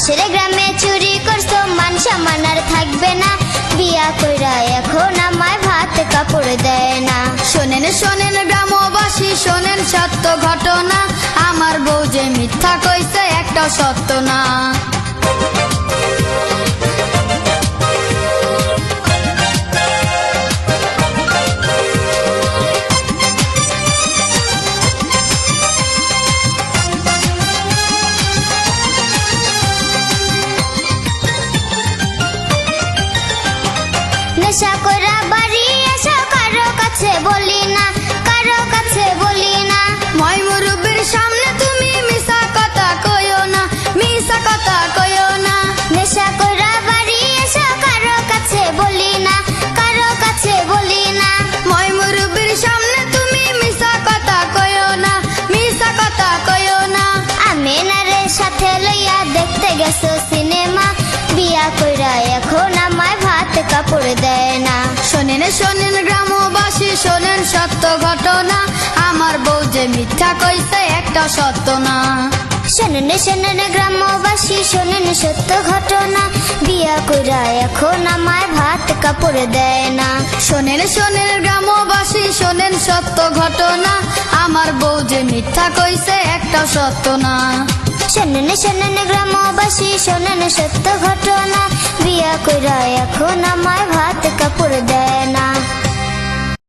পাশের গ্রামে চুরি করছ, মান সম্মান আর থাকবে না। বিয়া কইরা এখন আমায় ভাত কাপড় দেয় না। শোনেন শোনেন গ্রামবাসী, শোনেন সত্য ঘটনা। আমার বউ যে মিথ্যা কইছে, একটা সত্য না। নেশা করা বাড়ি এসো কারও কাছে বলি না কারও কাছে বলি না। মই মুরুবির সামনে তুমি মিশা কথা কইও না মিশা কথা কইও না। নেশা করা বাড়ি এসো কারও কাছে বলি কাপড় দেয় না। শোনেন শোনেন গ্রামবাসী, শোনেন সত্য ঘটনা। আমার বউ যে মিথ্যা কইছে, একটা সত্য না। শোনেন শোনেন গ্রামবাসী, শোনেন সত্য ঘটনা। বিয়া কইরা এখন আমায় ভাত কাপড় দেয় না। শোনেন শোনেন গ্রামবাসী, শোনেন সত্য ঘটনা। আমার বউ যে মিথ্যা কইছে, একটা সত্য না। শোনেন শোনেন গ্রামবাসী শোনেন সত্য ঘটনা। বিয়া কইরা এখন আমায় ভাত কাপড় দেয় না।